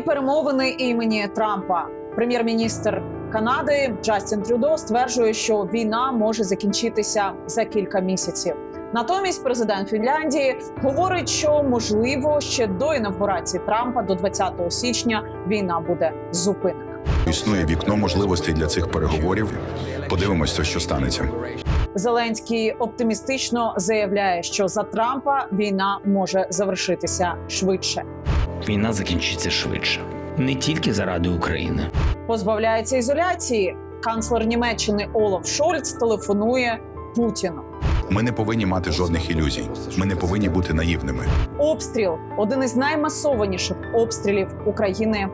Перемовини імені Трампа. Прем'єр-міністр Канади Джастін Трюдо стверджує, що війна може закінчитися за кілька місяців. Натомість президент Фінляндії говорить, що можливо ще до інавгурації Трампа до 20 січня війна буде зупинена. Існує вікно можливостей для цих переговорів. Подивимося, що станеться. Зеленський оптимістично заявляє, що за Трампа війна може завершитися швидше. Війна закінчиться швидше, не тільки заради України. Позбавляється ізоляції. Канцлер Німеччини Олаф Шольц телефонує Путіну. Ми не повинні мати жодних ілюзій. Ми не повинні бути наївними. Обстріл один із наймасованіших обстрілів України.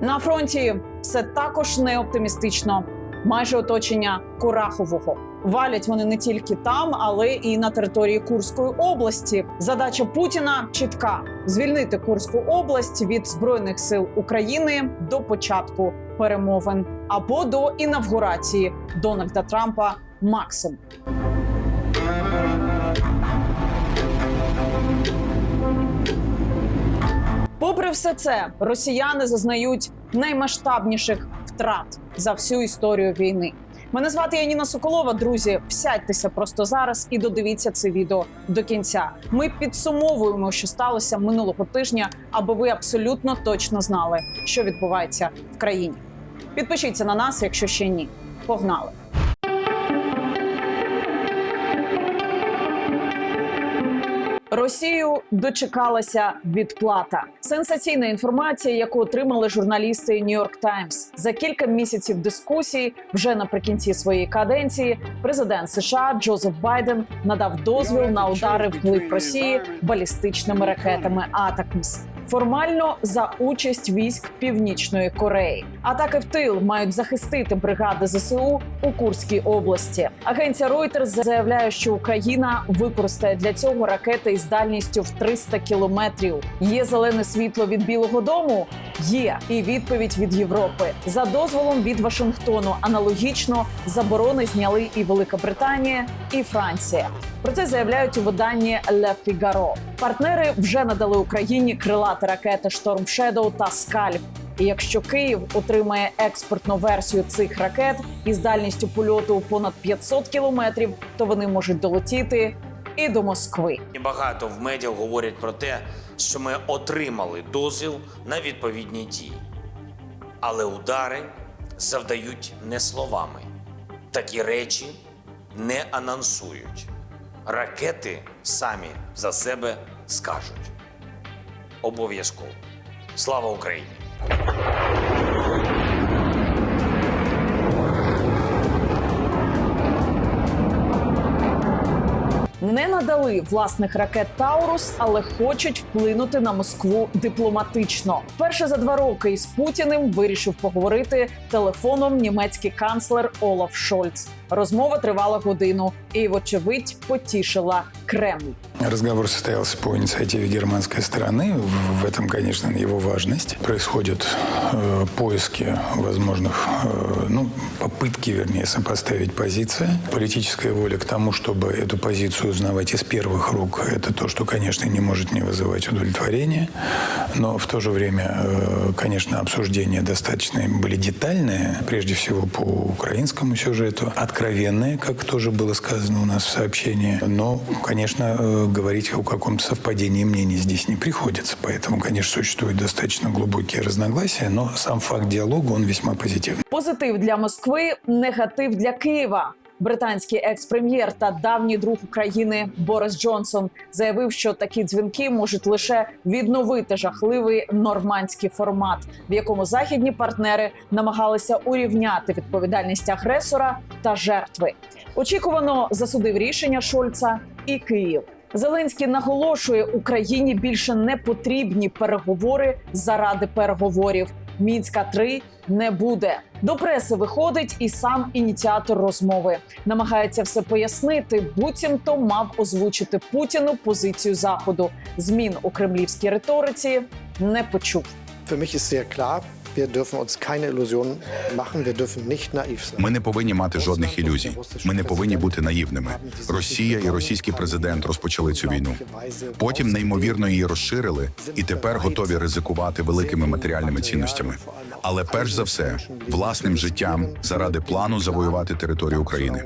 На фронті все також не оптимістично. Майже оточення Курахового. Валять вони не тільки там, але і на території Курської області. Задача Путіна чітка: звільнити Курську область від збройних сил України до початку перемовин або до інавгурації Дональда Трампа максимум. Попри все це, росіяни зазнають наймасштабніших втрат за всю історію війни. Мене звати Яніна Соколова. Друзі, всядьтеся просто зараз і додивіться це відео до кінця. Ми підсумовуємо, що сталося минулого тижня, аби ви абсолютно точно знали, що відбувається в країні. Підпишіться на нас, якщо ще ні. Погнали! Росію дочекалася відплата. Сенсаційна інформація, яку отримали журналісти Нью-Йорк Таймс. За кілька місяців дискусій, вже наприкінці своєї каденції, президент США Джозеф Байден надав дозвіл на удари вглиб Росії балістичними ракетами Атакмс. Формально за участь військ Північної Кореї. Атаки в тил мають захистити бригади ЗСУ у Курській області. Агенція Reuters заявляє, що Україна використає для цього ракети із дальністю в 300 кілометрів. Є зелене світло від Білого Дому. Є і відповідь від Європи за дозволом від Вашингтону. Аналогічно заборони зняли і Велика Британія, і Франція. Про це заявляють у виданні Le Figaro. Партнери вже надали Україні крилати ракети Storm Shadow та Скальп. І якщо Київ отримає експортну версію цих ракет із дальністю польоту понад 500 кілометрів, то вони можуть долетіти і до Москви. І багато в медіа говорять про те, що ми отримали дозвіл на відповідні дії. Але удари завдають не словами. Такі речі не анонсують. Ракети самі за себе скажуть. Обов'язково. Слава Україні! Не надали власних ракет Таурус, але хочуть вплинути на Москву дипломатично. Перше за два роки із Путіним вирішив поговорити телефоном німецький канцлер Олаф Шольц. Розмова тривала годину і, вочевидь, потішила Кремль. Разговор состоялся по инициативе германской стороны. В этом, конечно, его важность. Происходят э, поиски возможных, э, ну, попытки, вернее, сопоставить позиции. Политическая воля к тому, чтобы эту позицию узнавать из первых рук, это то, что, конечно, не может не вызывать удовлетворения. Но в то же время, э, конечно, обсуждения достаточно были детальные, прежде всего по украинскому сюжету, откровенные, как тоже было сказано у нас в сообщении. Но, конечно, э, говорить о каком-то совпадении мнений здесь не приходится. Поэтому, конечно, существуют достаточно глубокие разногласия, но сам факт диалога, он весьма позитивный. Позитив для Москви, негатив для Києва. Британський екс-прем'єр та давній друг України Борис Джонсон заявив, що такі дзвінки можуть лише відновити жахливий нормандський формат, в якому західні партнери намагалися урівняти відповідальність агресора та жертви. Очікувано засудив рішення Шольца і Київ. Зеленський наголошує, Україні більше не потрібні переговори заради переговорів. Мінська 3 не буде. До преси виходить і сам ініціатор розмови. Намагається все пояснити, буцімто мав озвучити Путіну позицію заходу. Змін у кремлівській риториці не почув. Für mich ist sehr klar, Ми не повинні мати жодних ілюзій. Ми не повинні бути наївними. Росія і російський президент розпочали цю війну. Потім неймовірно її розширили і тепер готові ризикувати великими матеріальними цінностями. Але перш за все, власним життям заради плану завоювати територію України,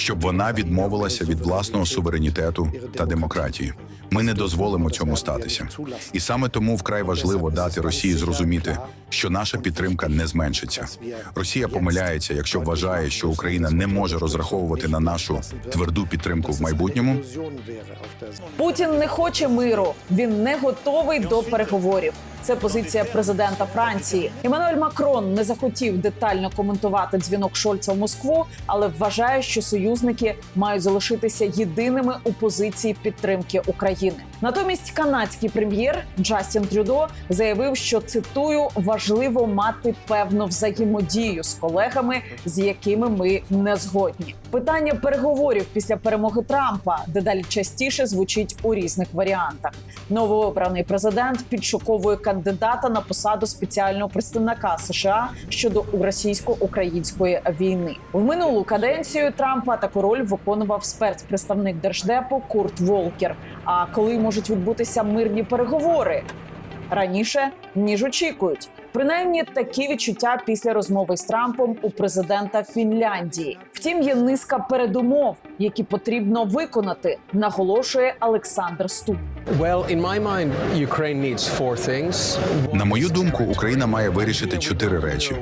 щоб вона відмовилася від власного суверенітету та демократії. Ми не дозволимо цьому статися. І саме тому вкрай важливо дати Росії зрозуміти, що наша підтримка не зменшиться. Росія помиляється, якщо вважає, що Україна не може розраховувати на нашу тверду підтримку в майбутньому. Путін не хоче миру. Він не готовий до переговорів. Це позиція президента Франції. Еммануель Макрон не захотів детально коментувати дзвінок Шольца в Москву, але вважає, що союзники мають залишитися єдиними у позиції підтримки України. Натомість канадський прем'єр Джастін Трюдо заявив, що цитую важливо мати певну взаємодію з колегами, з якими ми не згодні. Питання переговорів після перемоги Трампа дедалі частіше звучить у різних варіантах. Новообраний президент підшуковує кандидата на посаду спеціального представника США щодо російсько-української війни. В минулу каденцію Трампа таку роль виконував спецпредставник держдепу Курт Волкер. А коли можуть відбутися мирні переговори? Раніше ніж очікують. Принаймні такі відчуття після розмови з Трампом у президента Фінляндії. Втім, є низка передумов, які потрібно виконати, наголошує Олександр Ступ. Well, in my mind, Ukraine needs four things. На мою думку, Україна має вирішити чотири речі.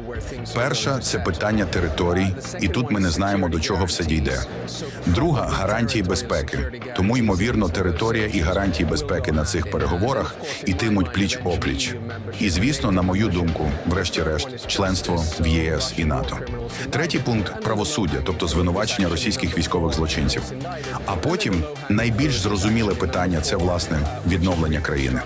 Перша це питання територій, і тут ми не знаємо до чого все дійде. Друга гарантії безпеки. Тому ймовірно, територія і гарантії безпеки на цих переговорах ітимуть пліч опліч. І звісно, на мою думку, врешті-решт, членство в ЄС і НАТО. Третій пункт правосуддя, тобто звинувачення російських військових злочинців. А потім найбільш зрозуміле питання це власне відновлення країни.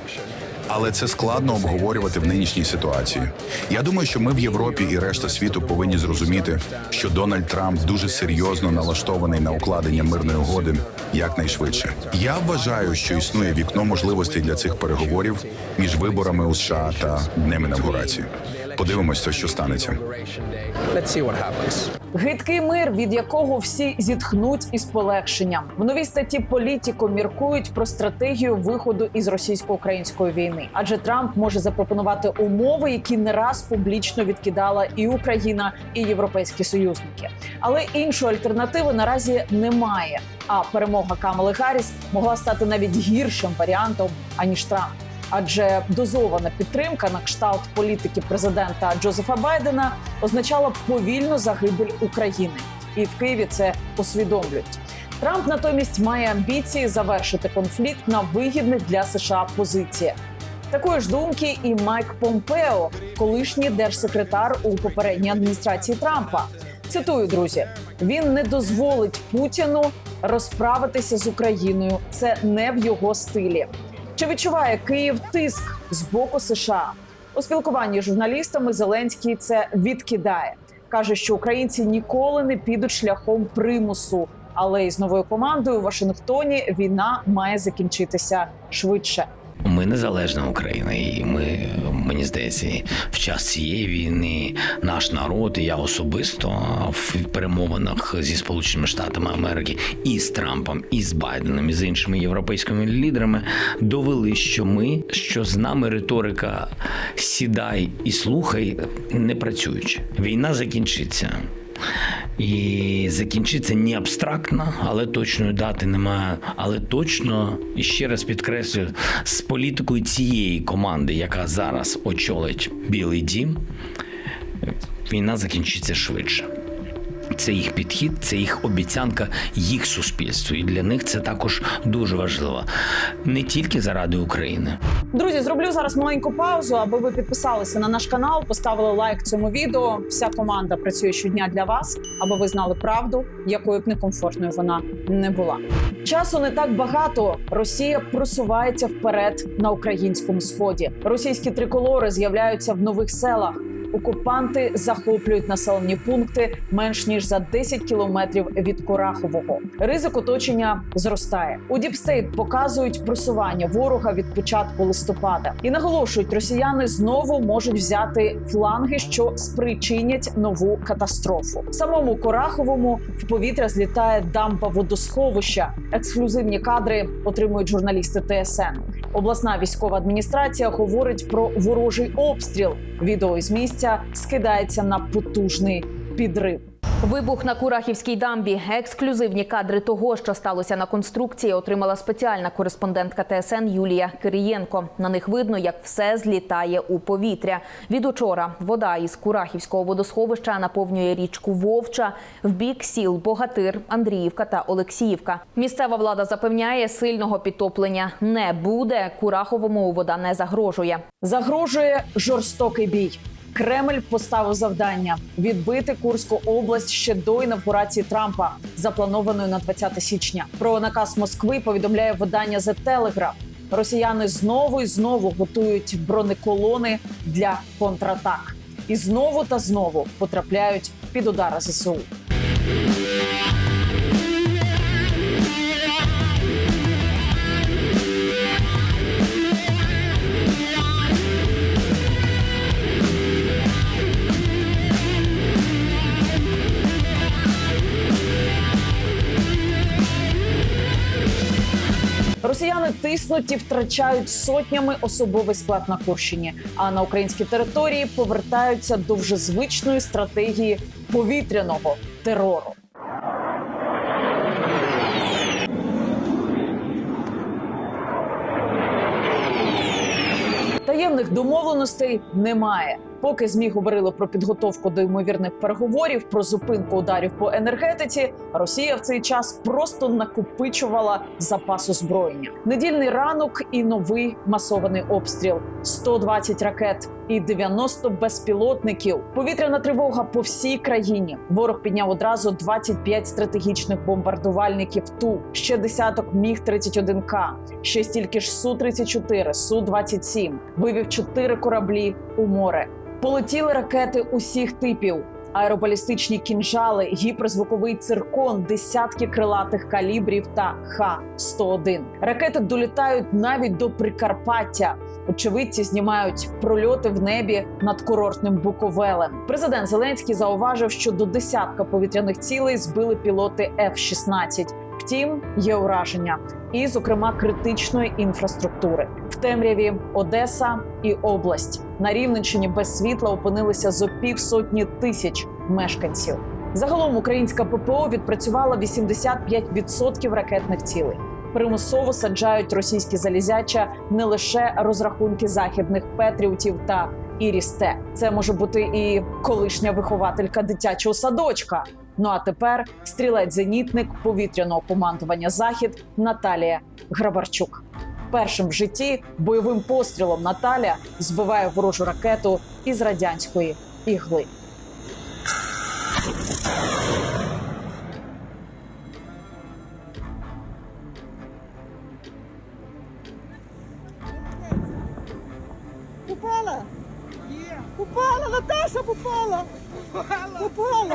Але це складно обговорювати в нинішній ситуації. Я думаю, що ми в Європі і решта світу повинні зрозуміти, що Дональд Трамп дуже серйозно налаштований на укладення мирної угоди якнайшвидше. Я вважаю, що існує вікно можливостей для цих переговорів між виборами у США та днем інавгурації. Подивимося, що станеться. Гидкий мир, від якого всі зітхнуть із полегшенням. В новій статті Політіко міркують про стратегію виходу із російсько-української війни, адже Трамп може запропонувати умови, які не раз публічно відкидала і Україна, і європейські союзники. Але іншої альтернативи наразі немає. А перемога Камали Гарріс могла стати навіть гіршим варіантом аніж Трамп. Адже дозована підтримка на кшталт політики президента Джозефа Байдена означала повільну загибель України, і в Києві це усвідомлюють. Трамп натомість має амбіції завершити конфлікт на вигідних для США позиціях. Такої ж думки і Майк Помпео, колишній держсекретар у попередній адміністрації Трампа. Цитую, друзі: він не дозволить Путіну розправитися з Україною. Це не в його стилі. Чи відчуває Київ тиск з боку США? У спілкуванні з журналістами Зеленський це відкидає. каже, що українці ніколи не підуть шляхом примусу, але із новою командою у Вашингтоні війна має закінчитися швидше. Ми незалежна Україна, і ми мені здається, в час цієї війни наш народ і я особисто в перемовинах зі Сполученими Штатами Америки і з Трампом, і з Байденом, і з іншими європейськими лідерами довели, що ми, що з нами риторика сідай і слухай, не працюючи. Війна закінчиться. І закінчиться не абстрактно, але точної дати немає. Але точно і ще раз підкреслюю, з політикою цієї команди, яка зараз очолить Білий Дім, війна закінчиться швидше. Це їх підхід, це їх обіцянка їх суспільству. І для них це також дуже важливо не тільки заради України. Друзі, зроблю зараз маленьку паузу, аби ви підписалися на наш канал, поставили лайк цьому відео. Вся команда працює щодня для вас, аби ви знали правду, якою б некомфортною вона не була. Часу не так багато. Росія просувається вперед на українському сході. Російські триколори з'являються в нових селах. Окупанти захоплюють населені пункти менш ніж за 10 кілометрів від Корахового. Ризик оточення зростає. У Діпстейт показують просування ворога від початку листопада і наголошують, росіяни знову можуть взяти фланги, що спричинять нову катастрофу. Самому Кораховому в повітря злітає дамба водосховища. Ексклюзивні кадри отримують журналісти ТСН. Обласна військова адміністрація говорить про ворожий обстріл. Відео з місця скидається на потужний підрив. Вибух на Курахівській дамбі. Ексклюзивні кадри того, що сталося на конструкції, отримала спеціальна кореспондентка ТСН Юлія Кирієнко. На них видно, як все злітає у повітря. Від учора вода із Курахівського водосховища наповнює річку Вовча в бік сіл Богатир, Андріївка та Олексіївка. Місцева влада запевняє, сильного підтоплення не буде. Кураховому вода не загрожує. Загрожує жорстокий бій. Кремль поставив завдання відбити Курську область ще до інавгурації Трампа, запланованої на 20 січня. Про наказ Москви повідомляє видання The Telegraph. Росіяни знову і знову готують бронеколони для контратак, і знову та знову потрапляють під удари ЗСУ. Росіяни тиснуть і втрачають сотнями особовий склад на Курщині, а на українській території повертаються до вже звичної стратегії повітряного терору. Таємних домовленостей немає. Поки змі говорили про підготовку до ймовірних переговорів про зупинку ударів по енергетиці, Росія в цей час просто накопичувала запас озброєння. Недільний ранок і новий масований обстріл: 120 ракет і 90 безпілотників. Повітряна тривога по всій країні. Ворог підняв одразу 25 стратегічних бомбардувальників. Ту ще десяток міг 31 к ще стільки ж су 34 су 27 вивів чотири кораблі у море. Полетіли ракети усіх типів. Аеробалістичні кінжали, гіперзвуковий циркон, десятки крилатих калібрів та Х-101. Ракети долітають навіть до Прикарпаття. Очевидці знімають прольоти в небі над курортним Буковелем. Президент Зеленський зауважив, що до десятка повітряних цілей збили пілоти F-16. Втім, є ураження, і, зокрема, критичної інфраструктури темряві Одеса і область на Рівненщині без світла опинилися зо півсотні тисяч мешканців. Загалом українська ППО відпрацювала 85% ракетних цілей. Примусово саджають російські залізяча не лише розрахунки західних петріотів та Ірісте. Це може бути і колишня вихователька дитячого садочка. Ну а тепер стрілець-зенітник повітряного командування Захід Наталія Грабарчук. Першим в житті бойовим пострілом Наталя збиває ворожу ракету із радянської ігли.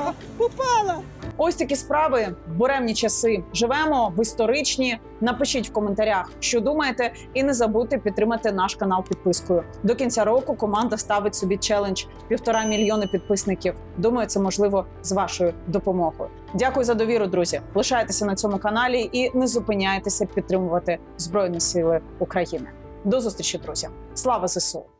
Попала! Попала! Ось такі справи. Буремні часи. Живемо в історичні. Напишіть в коментарях, що думаєте, і не забудьте підтримати наш канал підпискою. До кінця року команда ставить собі челендж півтора мільйони підписників. Думаю, це можливо з вашою допомогою. Дякую за довіру, друзі. Лишайтеся на цьому каналі і не зупиняйтеся підтримувати Збройні Сили України. До зустрічі, друзі! Слава ЗСУ!